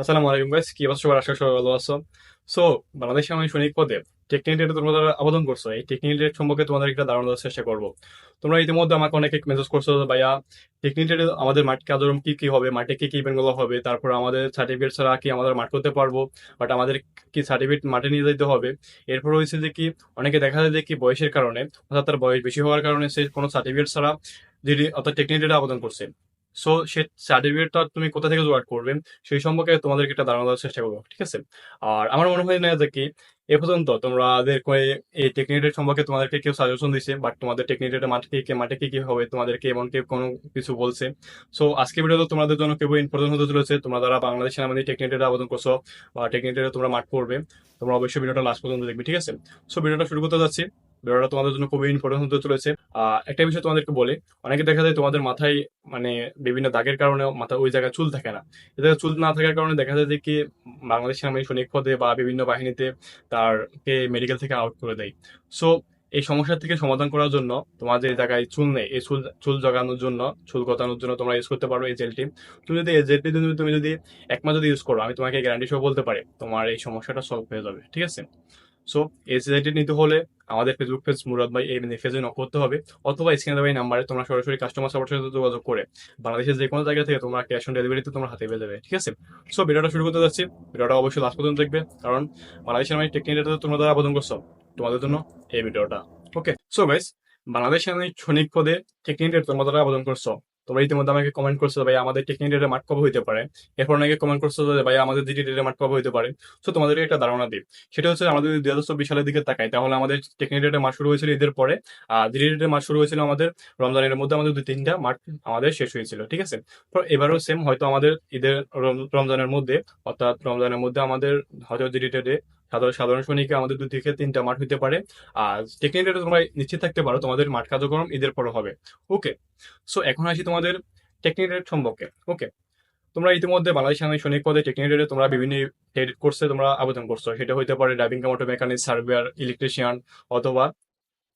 আসসালামু আলাইকুম গাইস কি অবস্থা? সবার আশা সবাই ভালো আছো। সো বাংলাদেশে আমি সৈনিক পদে টেকনিক্যাল তোমরা আবেদন করছ। এই টেকনিক্যাল সম্পর্কে তোমাদের একটা ধারণা দেওয়ার চেষ্টা করব। তোমরা ইতিমধ্যে আমাকে অনেকে মেসেজ করছ ভাইয়া টেকনিক্যাল আমাদের মাঠ কাজরম কি কি হবে? মাঠে কি কি ইভেন্টগুলো হবে? তারপর আমাদের সার্টিফিকেট ছাড়া কি আমাদের মাঠ করতে পারব? বাট আমাদের কি সার্টিফিকেট মাঠে নিয়ে যেতে হবে? এরপর হয়েছে যে কি, অনেকে দেখা যায় যে কি বয়সের কারণে, অর্থাৎ তার বয়স বেশি হওয়ার কারণে সে কোনো সার্টিফিকেট ছাড়া যদি, অর্থাৎ টেকনিক্যাল আবেদন করছে। সো সে সার্টিফিকেটটা তুমি কোথা থেকে জোগাড় করবে, সেই সম্পর্কে তোমাদেরকে একটা ধারণা দেওয়ার চেষ্টা করব, ঠিক আছে? আর আমার মনে হয় না যে কি, এ পর্যন্ত তোমাদের এই টেকনিকের সম্পর্কে তোমাদেরকে কেউ সাজেশন দিছে বাট তোমাদের টেকনিকের মাঠে কি মাঠে কি কি হবে, তোমাদেরকে এমন কেউ কোনো কিছু বলছে। সো আজকে ভিডিও তো তোমাদের জন্য কেউ ইম্পর্টেন্ট হতে চলেছে, তোমরা যারা বাংলাদেশে আমাদের টেকনিকের আবেদন করছ বা টেকনিকের তোমরা মাঠ করবে, তোমরা অবশ্যই ভিডিওটা লাস্ট পর্যন্ত দেখবে, ঠিক আছে? সো ভিডিওটা শুরু করতে যাচ্ছি। ভিডিওটা তোমাদের জন্য খুবই ইম্পর্টেন্ট হতে চলেছে। একটা বিষয় তোমাদেরকে বলে, অনেকে দেখা যায় তোমাদের মাথায় মানে বিভিন্ন দাগের কারণে মাথা ওই জায়গায় চুল থাকে না। এ জায়গায় চুল না থাকার কারণে দেখা যায় যে কি বাংলাদেশ সেনাবাহিনী সৈনিক পদে বা বিভিন্ন বাহিনীতে তারকে মেডিকেল থেকে আউট করে দেয়। সো এই সমস্যা থেকে সমাধান করার জন্য তোমার যে জায়গায় চুল নেই, এই চুল চুল জগানোর জন্য, চুল গতানোর জন্য তোমরা ইউজ করতে পারো এই জেলটি তুমি যদি এই জেলটি তুমি তুমি যদি এক মাস যদি ইউজ করো, আমি তোমাকে গ্যারান্টি সহ বলতে পারি, তোমার এই সমস্যাটা সলভ হয়ে যাবে, ঠিক আছে? সো এই জেলটি নিতে হলে আমাদের ফেসবুক পেজ মুরাদ ভাই এই পেজে নক করতে হবে। অথবা স্ক্রিনে দেওয়া নাম্বারে তোমরা সরাসরি কাস্টমার সাপোর্টের সাথে যোগাযোগ করে বাংলাদেশের যে কোনো জায়গা থেকে তোমরা ক্যাশ অন ডেলিভারিতে তোমরা হাতে পেয়ে যাবে, ঠিক আছে? সো ভিডিওটা শুরু করতে যাচ্ছি। ভিডিওটা অবশ্যই লাস্ট পর্যন্ত দেখবে, কারণ বাংলাদেশের আমি টেকনিকটা তোমরা দ্বারা আবেদন করছ, তোমাদের জন্য এই ভিডিওটা। ওকে সো গাইস আমি সৈনিক পদে টেকনিকের তোমরা দ্বারা আবেদন করছ তোমরা ইতিমধ্যে আমাকে কমেন্ট করছ ভাই, আমাদের টেকনিকের মাঠ কবে হইতে পারে। এরপর অনেকে কমেন্ট করছ যে, ভাই, আমাদের ডিটেলের মাঠ কবে হইতে পারে। সো তোমাদেরকে একটা ধারণা দিই। সেটা হচ্ছে আমাদের দুই হাজার চব্বিশ সালের দিকে তাকাই, তাহলে আমাদের টেকনিকের মাঠ শুরু হয়েছিল ঈদের পরে, আর ডিটেলের মাঠ শুরু হয়েছিল আমাদের রমজানের মধ্যে আমাদের দুই তিনটা মাঠ আমাদের শেষ হয়েছিল, ঠিক আছে? তো এবারও সেম হয়তো আমাদের ঈদের রমজানের মধ্যে, অর্থাৎ রমজানের মধ্যে আমাদের হয়তো ডিটেলে সাধারণ সাধারণ সৈনিকে আমাদের দুই থেকে তিনটা মাঠ হইতে পারে। আর টেকনিক্যালি তোমরা নিশ্চিত থাকতে পারো, তোমাদের মাঠ কার্যক্রম ঈদের পরে হবে। ওকে সো এখন আসি তোমাদের টেকনিক্যাল সম্পর্কে। ওকে তোমরা ইতিমধ্যে বাংলাদেশ আমি সৈনিক পদে টেকনিক্যালি তোমরা বিভিন্ন ট্রেড কোর্সে তোমরা আবেদন করছ। সেটা হইতে পারে ড্রাইভিং কমাটো মেকানিক সার্ভেয়ার ইলেকট্রিশিয়ান অথবা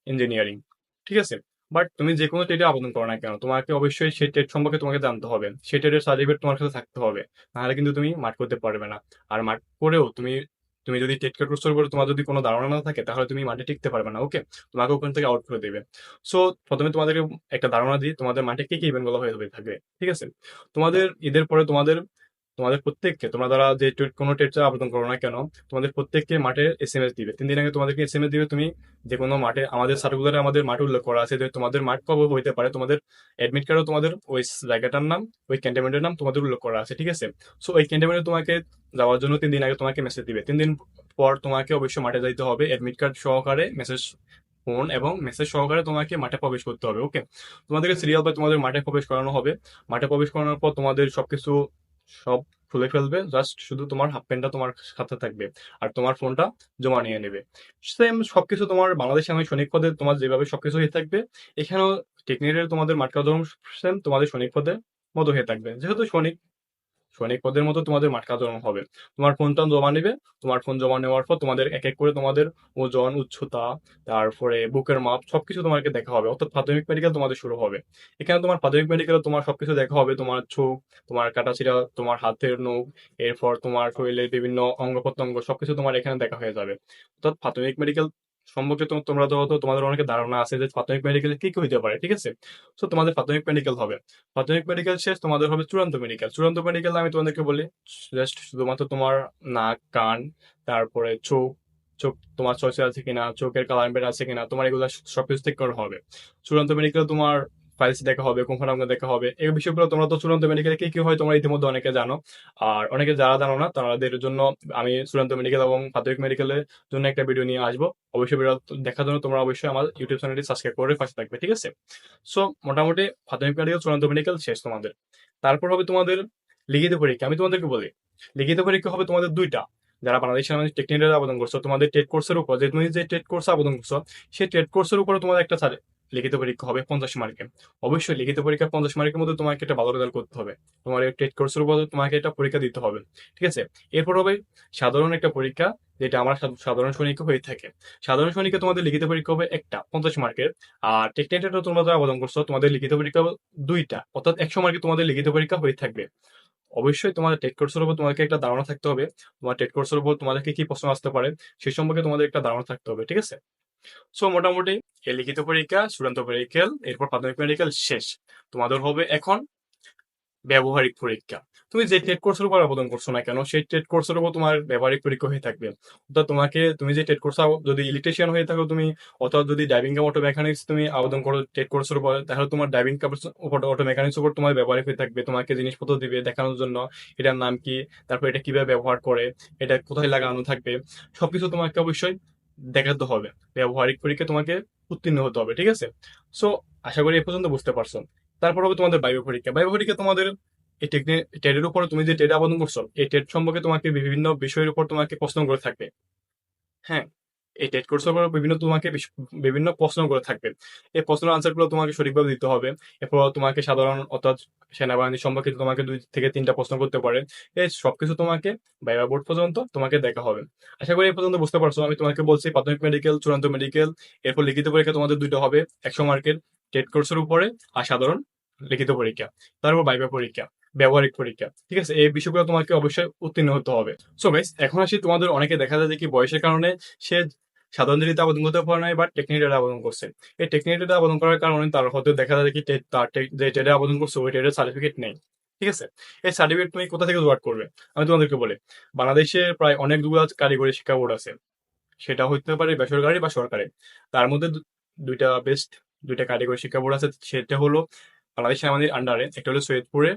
ইঞ্জিনিয়ারিং ঠিক আছে? বাট তুমি যে কোনো ট্রেডে আবেদন করো না কেন, তোমাকে অবশ্যই সেই ট্রেড সম্পর্কে তোমাকে জানতে হবে। সেই ট্রেডের সার্টিফিকেট তোমার কাছে থাকতে হবে। নাহলে কিন্তু তুমি মাঠ করতে পারবে না। আর মাঠ করেও তুমি তুমি যদি টেট কোর্সের উপরে তোমার যদি কোনো ধারণা না থাকে, তাহলে তুমি মাঠে টিকতে পারবে না ওকে তোমাকে ওখান থেকে আউট করে দেবে। সো প্রথমে তোমাদেরকে একটা ধারণা দিই, তোমাদের মাঠে কি কি ইভেন্টগুলো হয়ে থাকবে, ঠিক আছে? তোমাদের ঈদের পরে তোমাদের তোমাদের প্রত্যেককে, তোমরা যারা যে কোনো ট্রেড আবেদন করো না কেন, তোমাদের প্রত্যেককে মাঠে এস এম এস দিবে। তিন দিন আগে তোমাদেরকে এস এম এস দিবে, তুমি যে কোনো মাঠে, আমাদের সার্কুলারে আমাদের মাঠ উল্লেখ করা আছে তোমাদের মাঠ কবে হইতে পারে, তোমাদের অ্যাডমিট কার্ডও তোমাদের ওই জায়গাটার নাম, ওই ক্যান্টনমেন্টের নাম তোমাদের উল্লেখ করা আছে, ঠিক আছে? সো ওই ক্যান্টনমেন্টে তোমাকে যাওয়ার জন্য তিন দিন আগে তোমাকে মেসেজ দিবে। তিন দিন পর তোমাকে অবশ্যই মাঠে যাইতে হবে অ্যাডমিট কার্ড সহকারে মেসেজ ফোন এবং মেসেজ সহকারে তোমাকে মাঠে প্রবেশ করতে হবে ওকে তোমাদেরকে সিরিয়াল বাই তোমাদের মাঠে প্রবেশ করানো হবে। মাঠে প্রবেশ করানোর পর তোমাদের সবকিছু সব খুলে ফেলবে জাস্ট শুধু তোমার হাফ প্যান্টটা তোমার সাথে থাকবে আর তোমার ফোনটা জমা নিয়ে নেবে। সেম সবকিছু তোমার বাংলাদেশে আমি সৈনিক পদে তোমার যেভাবে সবকিছু হয়ে থাকবে, এখানেও টেকনিকের তোমাদের মাঠ ধরুন সেম তোমাদের সৈনিক পদে মতো হয়ে থাকবে। যেহেতু সৈনিক সৈনিক পদের মতো তোমাদের মাঠ কার্যক্রম হবে। তোমার ফোনটা জমা নেবে। তোমার ফোন জমা নেওয়ার পর তোমাদের এক এক করে তোমাদের ওজন, উচ্চতা, তারপরে বুকের মাপ সবকিছু তোমাকে দেখা হবে। অর্থাৎ প্রাথমিক মেডিকেল তোমাদের শুরু হবে। এখানে তোমার প্রাথমিক মেডিকেলে তোমার সবকিছু দেখা হবে। তোমার চোখ, তোমার কাটাছিড়া তোমার হাতের নখ, এরপর তোমার শরীরের বিভিন্ন অঙ্গ প্রত্যঙ্গ সবকিছু তোমার এখানে দেখা হয়ে যাবে। অর্থাৎ প্রাথমিক মেডিকেল সম্পর্কে তোমরা তো তোমাদের অনেকে ধারণা আছে যে প্রাথমিক মেডিকেল কি কি হইতে পারে, ঠিক আছে? তো তোমাদের প্রাথমিক মেডিকেল হবে। প্রাথমিক মেডিকেল শেষ, তোমাদের হবে চূড়ান্ত মেডিকেল চূড়ান্ত মেডিকেল আমি তোমাদেরকে বলি জাস্ট শুধুমাত্র তোমার নাক, কান, তারপরে চোখ চোখ তোমার চয়েসে আছে কিনা, চোখের কালার বেড আছে কিনা, তোমার এগুলো সবকিছু চেক করা হবে। চূড়ান্ত মেডিকেল তোমার ফাইলস দেখা হবে কোন কোম্পানি দেখা হবে, এই বিষয়গুলো তোমরা তো চূড়ান্ত মেডিকেলে কি কি হয় তোমরা ইতিমধ্যে অনেকে জানো। আর অনেকে যারা জানো না, তাদের জন্য আমি চূড়ান্ত মেডিকেল এবং প্রাথমিক মেডিকেলের জন্য একটা ভিডিও নিয়ে আসব। অবশ্যই ভিডিও দেখার জন্য তোমরা অবশ্যই আমার ইউটিউব চ্যানেলটি সাবস্ক্রাইব করে পাশে থাকবে, ঠিক আছে? সো মোটামুটি প্রাথমিক মেডিকেল চূড়ান্ত মেডিকেল শেষ তোমাদের। তারপর হবে তোমাদের লিখিত পরীক্ষা। আমি তোমাদেরকে বলি, লিখিত পরীক্ষা হবে তোমাদের দুইটা। যারা বাংলাদেশের আমাদের টেকনিক্যাল আবেদন করছ, তোমাদের টেট কোর্সের উপর যে তুমি যে টেট কোর্সে আবেদন করছ, সেই টেট কোর্সের উপরে তোমাদের একটা লিখিত পরীক্ষা হবে পঞ্চাশ মার্কের অবশ্যই লিখিত পরীক্ষা পঞ্চাশ মার্কের মধ্যে তোমাকে একটা ভালো রেজাল্ট করতে হবে। তোমার টেট কোর্সের উপর তোমাকে একটা পরীক্ষা দিতে হবে। ঠিক আছে? এরপর হবে সাধারণ একটা পরীক্ষা, যেটা আমার সাধারণ সৈনিক হয়ে থাকে। সাধারণ সৈনিকে তোমাদের লিখিত পরীক্ষা হবে একটা, পঞ্চাশ মার্কের। আর টেকনিক্যাল তোমরা যারা আবেদন করছ, তোমাদের লিখিত পরীক্ষা দুইটা, অর্থাৎ একশো মার্কে তোমাদের লিখিত পরীক্ষা হয়ে থাকবে। অবশ্যই তোমাদের টেট কোর্সের উপর তোমাদেরকে একটা ধারণা থাকতে হবে। তোমার টেট কোর্সের উপর তোমাদেরকে কি প্রশ্ন আসতে পারে সেই সম্পর্কে তোমাদের একটা ধারণা থাকতে হবে। ঠিক আছে? সো মোটামুটি এই লিখিত পরীক্ষা, চূড়ান্ত পরীক্ষা, এরপর প্রাথমিক মেডিকেল শেষ। তোমাদের হবে এখন ব্যবহারিক পরীক্ষা। তুমি যে টেট কোর্সের উপর আবেদন করছ না কেন, সেই টেট কোর্সের উপর তোমার ব্যবহারিক পরীক্ষা হয়ে থাকবে। অর্থাৎ তোমাকে, তুমি যে টেট কোর্স যদি ইলেকট্রিশিয়ান হয়ে থাকো তুমি অথবা যদি ড্রাইভিং অটো মেকানিক্স তুমি আবেদন করো টেট কোর্সের উপর, তাহলে তোমার ড্রাইভিং উপর অটো মেকানিক্স উপর তোমার ব্যবহারিক হয়ে থাকবে। তোমাকে জিনিসপত্র দিবে দেখানোর জন্য, এটার নাম কি, তারপর এটা কীভাবে ব্যবহার করে, এটা কোথায় লাগানো থাকবে, সবকিছু তোমাকে অবশ্যই দেখাতে হবে। ব্যবহারিক পরীক্ষা তোমাকে উত্তীর্ণ হতে হবে, ঠিক আছে? সো আশা করি এ পর্যন্ত বুঝতে পারছ। তারপর হবে তোমাদের বায়ু পরীক্ষা। বায়ু পরীক্ষা তোমাদের এই টেটের উপর তুমি যে টেড আবেদন করছ, এই টেট সম্পর্কে তোমাকে বিভিন্ন বিষয়ের উপর তোমাকে প্রশ্ন করে থাকবে। হ্যাঁ এই টেট কোর্সের বিভিন্ন তোমাকে বিভিন্ন প্রশ্ন করে থাকবে। এই প্রশ্নের আনসারগুলো তোমাকে সঠিকভাবে দিতে হবে। এরপর তোমাকে সাধারণ অর্থাৎ সেনাবাহিনী সম্পর্কে তোমাকে দুই থেকে তিনটা প্রশ্ন করতে পারে। এই সবকিছু তোমাকে বাইবা বোর্ড পর্যন্ত তোমাকে দেখা হবে। আশা করি এই পর্যন্ত বুঝতে পারছ। আমি তোমাকে বলছি প্রাথমিক মেডিকেল চূড়ান্ত মেডিকেল এরপর লিখিত পরীক্ষা তোমাদের দুইটা হবে। একশো মার্কের টেট কোর্সের উপরে আর সাধারণ লিখিত পরীক্ষা তারপর বাইবা পরীক্ষা, ব্যবহারিক পরীক্ষা, ঠিক আছে? এই বিষয়গুলো তোমাকে অবশ্যই উত্তীর্ণ হতে হবে। সো গাইস এখন আসি তোমাদের অনেকে দেখা যায় যে কি বয়সের কারণে সে সাধারণ ডিগ্রিতে আবেদন করতে পারে নাই বা টেকনিক্যাল আবেদন করছে। এই টেকনিক্যাল আবেদন করার কারণে তার হয়তো দেখা যায় কি তার যে টেটে আবেদন করছে, ওই টেটের সার্টিফিকেট নেই, ঠিক আছে? এই সার্টিফিকেট তুমি কোথা থেকে জোগাড় করবে? আমি তোমাদেরকে বলি বাংলাদেশে প্রায় অনেক অনেকগুলো কারিগরি শিক্ষা বোর্ড আছে। সেটা হতে পারে বেসরকারি বা সরকারি। তার মধ্যে দুইটা বেস্ট দুইটা কারিগরি শিক্ষা বোর্ড আছে। সেটা হলো বাংলাদেশ সেনাবাহিনীর আন্ডারে একটা হলো সৈয়দপুরে,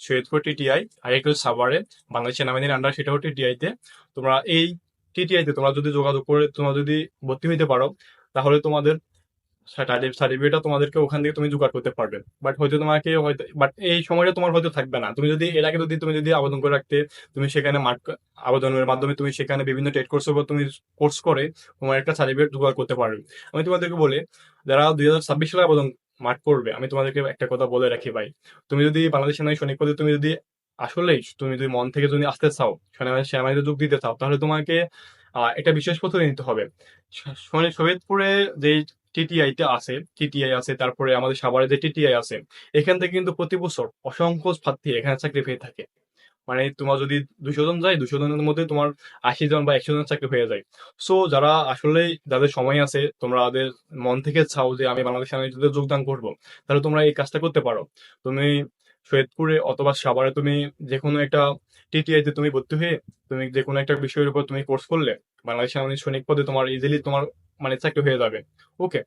সৈয়দপুর টিটিআই আর একটা হলো সাভারে। বাংলাদেশ সেনাবাহিনীর আন্ডার সেটা হলো টিটিআই তে। তোমরা এই টিটিআই তে তোমরা যদি যোগাযোগ করে, তোমরা যদি ভর্তি হইতে পারো, তাহলে তোমাদের সার্টিফিকেটটা তোমাদেরকে ওখান থেকে তুমি জোগাড় করতে পারবে। বাট হয়তো তোমাকে হয়তো বাট এই সময়টা তোমার হয়তো থাকবে না। তুমি যদি, এর আগে যদি, তুমি যদি আবেদন করে রাখতে, তুমি সেখানে মাঠ আবেদনের মাধ্যমে তুমি সেখানে বিভিন্ন টেট কোর্সের উপর তুমি কোর্স করে, তোমার একটা সার্টিফিকেট জোগাড় করতে পারবে। আমি তোমাদেরকে বলি, যারা দুই হাজার ছাব্বিশ সালে আবেদন মাঠ পড়বে আমি তোমাদেরকে একটা কথা বলে রাখি ভাই। তুমি যদি বাংলাদেশ সেনাবাহিনী সৈনিক পদে তুমি যদি আসলেই তুমি যদি মন থেকে যদি আসতে চাও সেনাবাহিনী সেনাবাহিনীতে যোগ দিতে চাও, তাহলে তোমাকে একটা বিশেষ পদ্ধতি নিতে হবে। শহীদপুরে যে টিটিআই তে আছে টিটিআই আছে, তারপরে আমাদের সাভারে যে টিটিআই আছে, এখান থেকে কিন্তু প্রতি বছর অসংখ্য প্রার্থী এখানে চাকরি পেয়ে থাকে। মানে তোমার যদি দুশো জন যায়, দুশো জনের মধ্যে তোমার আশি জন বা একশো জন চাকরি হয়ে যায়। সো যারা আসলে যাদের সময় আছে, তোমরা তাদের মন থেকে চাও যে আমি বাংলাদেশ সেনাবাহিনীতে যোগদান করব, তাহলে তোমরা এই কাজটা করতে পারো। তুমি সৈয়দপুরে অথবা সাভারে তুমি যে কোনো একটা টিটিআই তে তুমি ভর্তি হয়ে তুমি যে কোনো একটা বিষয়ের উপর তুমি কোর্স করলে, বাংলাদেশ সেনাবাহিনীর সৈনিক পদে তোমার ইজিলি তোমার মানে চাকরি হয়ে যাবে। ওকে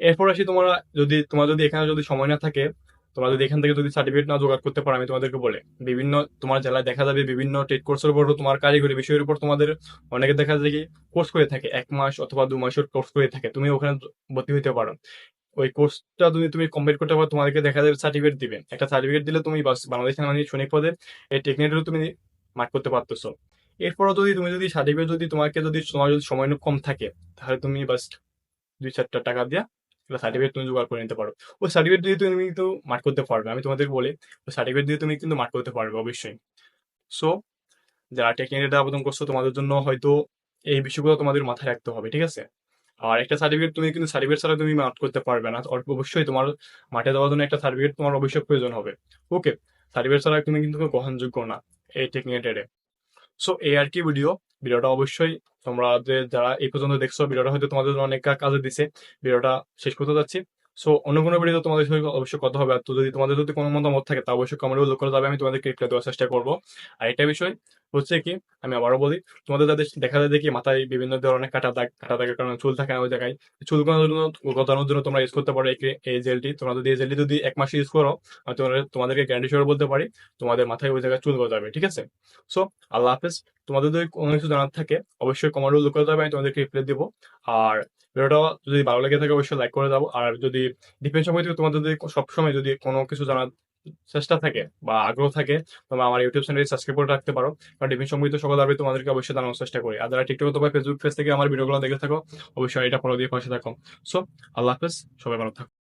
এরপর আসি তোমরা যদি, তোমার যদি এখানে যদি সময় না থাকে যদি এখান থেকে যদি সার্টিফিকেট না জোগাড় করতে পারো, আমি তোমাদেরকে বলে। বিভিন্ন তোমার জেলায় দেখা যাবে বিভিন্ন টেট কোর্সের উপর তোমার কারিগরি বিষয়ের উপর তোমাদের অনেকে দেখা যায় কি কোর্স করে থাকে, এক মাস অথবা দু মাসের কোর্স করে থাকে। তুমি ওখানে ভর্তি হতে পারো। ওই কোর্সটা যদি তুমি কমপ্লিট করতে পারো, তোমাদেরকে দেখা যাবে সার্টিফিকেট দিবে। একটা সার্টিফিকেট দিলে তুমি বাংলাদেশ সেনাবাহিনীর সৈনিক পদে এই টেকনিক্যাল তুমি মার্ক করতে পারতেছো। এরপরও যদি তুমি যদি সার্টিফিকেট যদি তোমাকে যদি তোমার যদি সময় কম থাকে, তাহলে তুমি বাস দুই চারটা টাকা দিয়ে সার্টিফিকেট তুমি জোগাড় করে নিতে পারো। ওই সার্টিফিকেট দিয়ে তুমি কিন্তু মার্ক করতে পারবে। আমি তোমাদের বলি, ওই সার্টিফিকেট দিয়ে তুমি কিন্তু মার্ক করতে পারবে, অবশ্যই। সো যারা টেকনিক্যাল আবেদন করছ, তোমাদের জন্য হয়তো এই বিষয়গুলো তোমাদের মাথায় রাখতে হবে, ঠিক আছে? আর একটা সার্টিফিকেট তুমি কিন্তু সার্টিফিকেট ছাড়া তুমি মাঠ করতে পারবে না। অবশ্যই তোমার মাঠে দেওয়ার জন্য একটা সার্টিফিকেট তোমার অবশ্যই প্রয়োজন হবে। ওকে সার্টিফিকেট ছাড়া তুমি কিন্তু গ্রহণযোগ্য না এই টেকনিক্যাল সো এই আর কি ভিডিও ভিডিওটা অবশ্যই তোমরা যে যারা এই পর্যন্ত দেখছ, ভিডিওটা হয়তো তোমাদের অনেক কাজে দিছে। ভিডিওটা শেষ করতে যাচ্ছি। সো অন্য কোনো ভিডিও তোমাদের সঙ্গে অবশ্যই কথা হবে। আর তো যদি তোমাদের যদি কোনো মতামত থাকে, তা অবশ্যই কমেন্ট উল্লেখ করে যাবে। আমি তোমাদেরকে রিপ্লাই দেওয়ার চেষ্টা করব। আর এটা বিষয় হচ্ছে কি, আমি আবারও বলি, তোমাদের যাদের দেখা যায় দেখি মাথায় বিভিন্ন ধরনের কাটা দাগ, কাটা দাগের কারণে চুল থাকে ওই জায়গায়, চুল গজানোর জন্য গজানোর জন্য তোমরা ইউজ করতে পারো এই জেলটি তোমরা যদি এই জেলটি যদি এক মাস ইউজ করো, আমি তোমাদের, তোমাদেরকে গ্যারান্টি সহ বলতে পারি, তোমাদের মাথায় ওই জায়গায় চুল গজাবে, ঠিক আছে? সো আল্লাহ হাফেজ। তোমাদের যদি কোনো কিছু জানার থাকে, অবশ্যই কমেন্ট উল্লেখ করে যাবে আমি তোমাদেরকে রিপ্লাই দেবো। আর ভিডিওটা যদি ভালো লেগে থাকে, অবশ্যই লাইক করে যাব আর যদি ডিফেন্স সময় থেকে, তোমাদের যদি সবসময় যদি কোনো কিছু জানার চেষ্টা থাকে বা আগ্রহ থাকে, তোমরা আমার ইউটিউব চ্যানেল সাবস্ক্রাইব করে রাখতে পারো। কারণ ডিভিন সম্মিলিত সকল আপডেট তোমাদেরকে অবশ্যই জানানোর চেষ্টা করি। আর যারা টিকটক অথবা ফেসবুক পেজ থেকে আমার ভিডিওগুলো দেখে থাকো, অবশ্যই এটা ফলো দিয়ে পাশে থাকো। সো আল্লাহ হাফেজ, সবাই ভালো থাকো।